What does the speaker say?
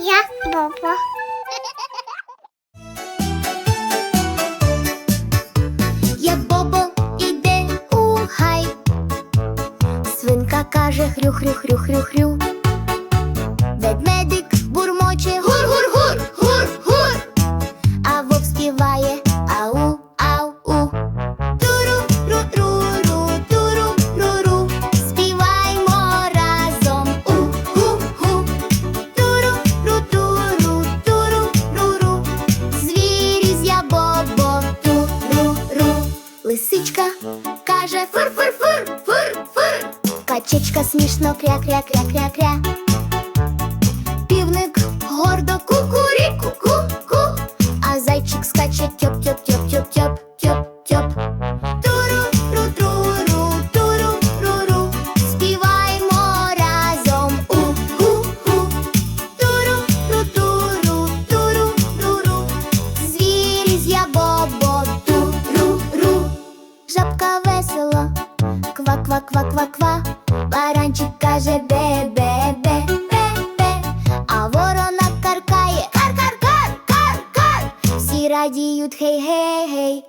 Я Бобо. Я Бобо іде у хай. Свинка каже хрю-хрю-хрю-хрю-хрю. Лисичка каже фур, фур, фур, фур, фур. Качечка смішно кря-кря-кря-кря-кря. Півник гордо кукурі-ку-ку-ку, А зайчик скаче тьоп Жабка весело. Ква ква ква ква ква Баранчик каже бе бе бе бе бе А ворона каркає. Кар кар кар кар кар Всі радіють гей гей гей